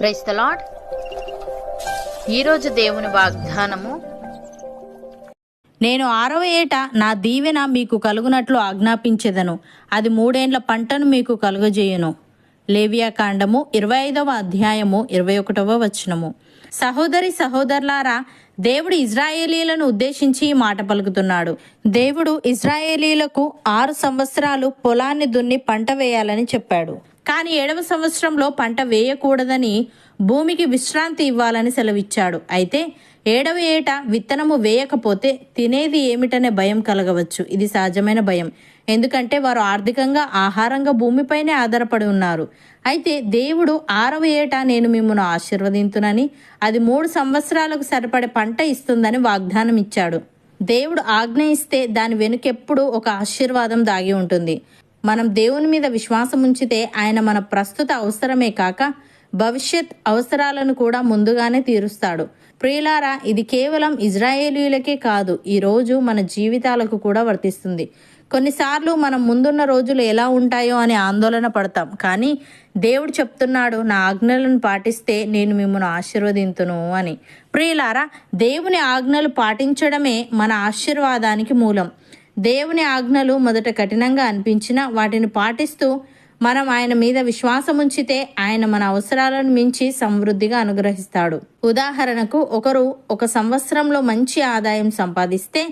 Price the lord ఈరోజు దేవుని వాగ్దానము. నేను ఆరవ ఏట నా దీవెన మీకు కలుగునట్లు ఆజ్ఞాపించెదను. అది మూడేండ్ల పంటను మీకు కలుగజేయును. లేవియా కాండము ఇరవై ఐదవ అధ్యాయము ఇరవై ఒకటవ వచనము. సహోదరి సహోదరులారా దేవుడు ఇజ్రాయేలీలను ఉద్దేశించి ఈ మాట పలుకుతున్నాడు. దేవుడు ఇజ్రాయేలీలకు ఆరు సంవత్సరాలు పొలాన్ని దున్ని పంట వేయాలని చెప్పాడు. కానీ ఏడవ సంవత్సరంలో పంట వేయకూడదని భూమికి విశ్రాంతి ఇవ్వాలని సెలవిచ్చాడు. అయితే ఏడవ ఏట విత్తనము వేయకపోతే తినేది ఏమిటనే భయం కలగవచ్చు. ఇది సహజమైన భయం. ఎందుకంటే వారు ఆర్థికంగా ఆహారంగా భూమిపైనే ఆధారపడి ఉన్నారు. అయితే దేవుడు ఆరవ ఏట నేను మిమ్మల్ని ఆశీర్వదింతునని అది మూడు సంవత్సరాలకు సరిపడే పంట ఇస్తుందని వాగ్దానం ఇచ్చాడు దేవుడు ఆజ్ఞ ఇస్తే దాని వెనుకెప్పుడు ఒక ఆశీర్వాదం దాగి ఉంటుంది. మనం దేవుని మీద విశ్వాసం ఉంచితే ఆయన మన ప్రస్తుత అవసరమే కాక భవిష్యత్ అవసరాలను కూడా ముందుగానే తీరుస్తాడు. ప్రియులారా ఇది కేవలం ఇజ్రాయేలీలకే కాదు ఈ రోజు మన జీవితాలకు కూడా వర్తిస్తుంది. కొన్నిసార్లు మనం ముందున్న రోజులు ఎలా ఉంటాయో అని ఆందోళన పడతాం. కానీ దేవుడు చెప్తున్నాడు నా ఆజ్ఞలను పాటిస్తే నేను మిమ్మల్ని ఆశీర్వదింతును అని. ప్రియులారా దేవుని ఆజ్ఞలు పాటించడమే మన ఆశీర్వాదానికి మూలం. దేవుని ఆజ్ఞలు మొదట కఠినంగా అనిపించినా వాటిని పాటిస్తూ మనం ఆయన మీద విశ్వాసం ఉంచితే ఆయన మన అవసరాలను మించి సమృద్ధిగా అనుగ్రహిస్తాడు. ఉదాహరణకు ఒకరు ఒక సంవత్సరంలో మంచి ఆదాయం సంపాదిస్తే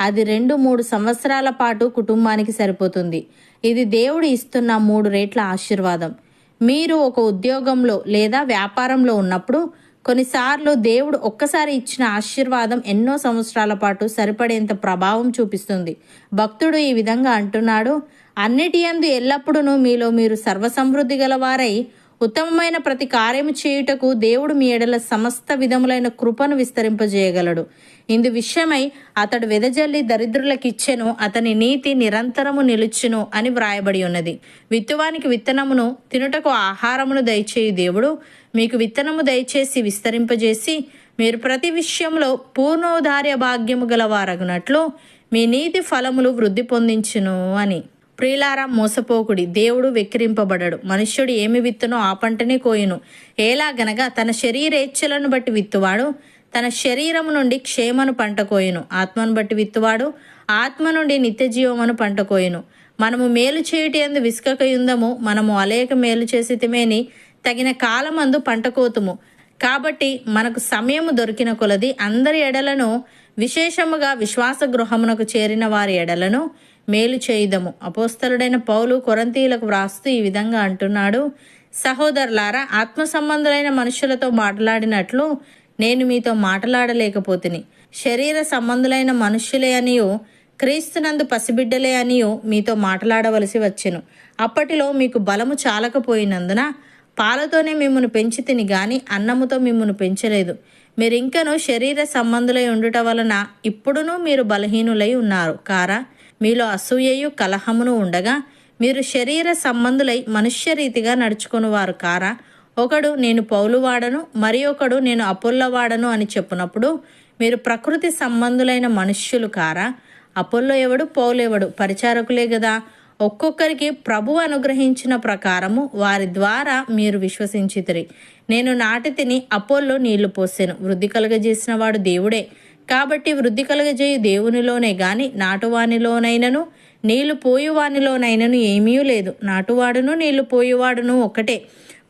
అది రెండు మూడు సంవత్సరాల పాటు కుటుంబానికి సరిపోతుంది. ఇది దేవుడు ఇస్తున్న మూడు రేట్ల ఆశీర్వాదం. మీరు ఒక ఉద్యోగంలో లేదా వ్యాపారంలో ఉన్నప్పుడు కొన్నిసార్లు దేవుడు ఒక్కసారి ఇచ్చిన ఆశీర్వాదం ఎన్నో సంవత్సరాల పాటు సరిపడేంత ప్రభావం చూపిస్తుంది. భక్తుడు ఈ విధంగా అంటున్నాడు అన్నిటి ఎందు ఎల్లప్పుడూ మీలో మీరు సర్వసమృద్ధి గలవారై ఉత్తమమైన ప్రతి కార్యము చేయుటకు దేవుడు మీ ఎడల సమస్త విధములైన కృపను విస్తరింపజేయగలడు. ఇందు విషయమై అతడు వెదజల్లి దరిద్రులకిచ్చెను అతని నీతి నిరంతరము నిలుచును అని వ్రాయబడి ఉన్నది. విత్తువానికి విత్తనమును తినుటకు ఆహారమును దయచేయు దేవుడు. మీకు విత్తనము దయచేసి విస్తరింపజేసి మీరు ప్రతి విషయంలో పూర్ణోదార్య భాగ్యము గలవారగునట్లు మీ నీతి ఫలములు వృద్ధి పొందించును అని. ప్రియులారా మోసపోకుడి. దేవుడు వెక్కిరింపబడడు. మనుష్యుడు ఏమి విత్తునో ఆ పంటనే కోయును. ఎలాగనగా తన శరీరేచ్ఛలను బట్టి విత్తువాడు తన శరీరము నుండి క్షేమను పంట కోయును. ఆత్మను బట్టి విత్తువాడు ఆత్మ నుండి నిత్య జీవమును పంట కోయును. మనము మేలు చేయుటి ఎందు విసుకకయుందము మనము అలేక మేలు చేసితిమేని తగిన కాలమందు పంట కోతుము. కాబట్టి మనకు సమయము దొరికిన కొలది అందరి ఎడలను విశేషముగా విశ్వాస గృహమునకు చేరిన వారి ఎడలను మేలు చేయుదము. అపోస్తలుడైన పౌలు కొరంతీయులకు వ్రాస్తూ ఈ విధంగా అంటున్నాడు సహోదరులారా ఆత్మ సంబంధులైన మనుషులతో మాట్లాడినట్లు నేను మీతో మాట్లాడలేకపోతుని. శరీర సంబంధులైన మనుష్యులే అనియు క్రీస్తునందు పసిబిడ్డలే అనియు మీతో మాట్లాడవలసి వచ్చెను. అప్పటిలో మీకు బలము చాలకపోయినందున పాలతోనే మిమ్మల్ని పెంచి తిని గాని అన్నముతో మిమ్మల్ని పెంచలేదు. మీరు ఇంకను శరీర సంబంధులై ఉండుట వలన ఇప్పుడునూ మీరు బలహీనులై ఉన్నారు. కారా మీలో అసూయయు కలహమును ఉండగా మీరు శరీర సంబంధులై మనుష్య రీతిగా కారా? ఒకడు నేను పౌలువాడను మరి ఒకడు నేను అపోల్లవాడను అని చెప్పినప్పుడు మీరు ప్రకృతి సంబంధులైన మనుష్యులు కారా? అపోల్లో ఎవడు పౌలెవడు పరిచారకులే కదా ఒక్కొక్కరికి ప్రభు అనుగ్రహించిన ప్రకారము వారి ద్వారా మీరు విశ్వసించితిరి. నేను నాటి తిని అపోల్లో నీళ్ళు పోసాను. వృద్ధి కలుగజేసిన వాడు దేవుడే. కాబట్టి వృద్ధి కలుగజేయు దేవునిలోనే గాని నాటువానిలోనైనను నీళ్ళు పోయువానిలోనైనను ఏమీ లేదు. నాటువాడును నీళ్ళు పోయువాడును ఒకటే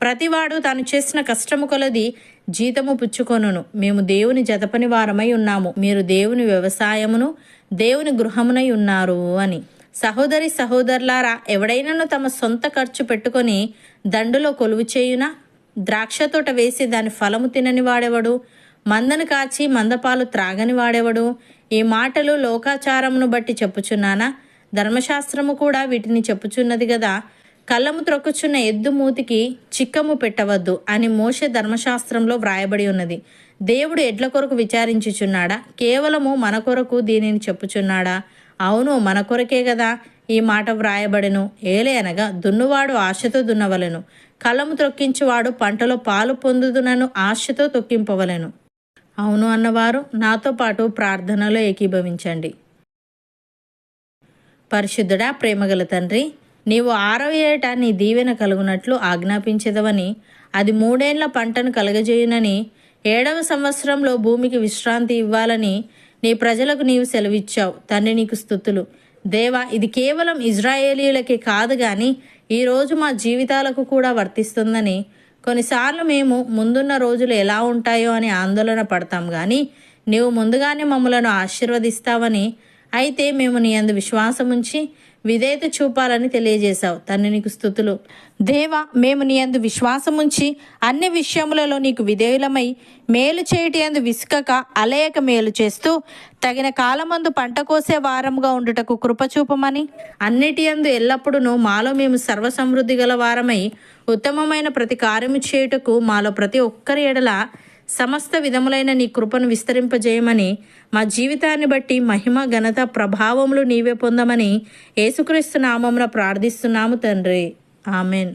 ప్రతివాడు తాను చేసిన కష్టము కొలది జీతము పుచ్చుకొనును. మేము దేవుని జతపని వారమై ఉన్నాము. మీరు దేవుని వ్యవసాయమును దేవుని గృహమునై ఉన్నారు అని. సహోదరి సహోదరులారా ఎవడైనాను తమ సొంత ఖర్చు పెట్టుకొని దండులో కొలువు చేయునా? ద్రాక్ష తోట వేసి దాని ఫలము తినని వాడెవడు? మందను కాచి మందపాలు త్రాగని వాడెవడు? ఈ మాటలు లోకాచారమును బట్టి చెప్పుచున్నానా? ధర్మశాస్త్రము కూడా వీటిని చెప్పుచున్నది కదా కళ్ళము త్రొక్కుచున్న ఎద్దు మూతికి చిక్కము పెట్టవద్దు అని మోషే ధర్మశాస్త్రంలో వ్రాయబడి ఉన్నది. దేవుడు ఎడ్ల కొరకు విచారించుచున్నాడా? కేవలము మన కొరకు దీనిని చెప్పుచున్నాడా? అవును మన కొరకే కదా ఈ మాట వ్రాయబడెను. ఏలే అనగా దున్నువాడు ఆశతో దున్నవలెను. కళ్ళము త్రొక్కించువాడు పంటలో పాలు పొందుదునను ఆశతో తొక్కింపవలెను. అవును అన్నవారు నాతో పాటు ప్రార్థనలో ఏకీభవించండి. పరిశుద్ధుడా ప్రేమగల తండ్రి నీవు ఆరవ ఏట నీ దీవెన కలుగునట్లు ఆజ్ఞాపించదవని అది మూడేళ్ళ పంటను కలగజేయునని ఏడవ సంవత్సరంలో భూమికి విశ్రాంతి ఇవ్వాలని నీ ప్రజలకు నీవు సెలవిచ్చావు. తండ్రి నీకు స్థుతులు. దేవా ఇది కేవలం ఇజ్రాయేలీలకే కాదు కానీ ఈరోజు మా జీవితాలకు కూడా వర్తిస్తుందని కొన్నిసార్లు మేము ముందున్న రోజులు ఎలా ఉంటాయో అని ఆందోళన పడతాం కానీ నీవు ముందుగానే మమ్మలను ఆశీర్వదిస్తావని అయితే మేము నీ అందు విశ్వాసముంచి విధేయత చూపాలని తెలియజేశావు. తను నీకు స్థుతులు. దేవ మేము నీ అందు విశ్వాసం ఉంచి అన్ని విషయములలో నీకు విధేయులమై మేలు చేయటి అందు విసుకక అలయక మేలు చేస్తూ తగిన కాలమందు పంట కోసే వారముగా ఉండుటకు కృపచూపమని అన్నిటి అందు ఎల్లప్పుడూ మాలో మేము సర్వసమృద్ధి గల వారమై ఉత్తమమైన ప్రతి కార్యము చేయుటకు మాలో ప్రతి ఒక్కరి ఎడల సమస్త విధములైన నీ కృపను విస్తరింపజేయమని మా జీవితాన్ని బట్టి మహిమ ఘనత ప్రభావములు నీవే పొందమని యేసుక్రీస్తు నామమున ప్రార్థిస్తున్నాము తండ్రి. ఆమెన్.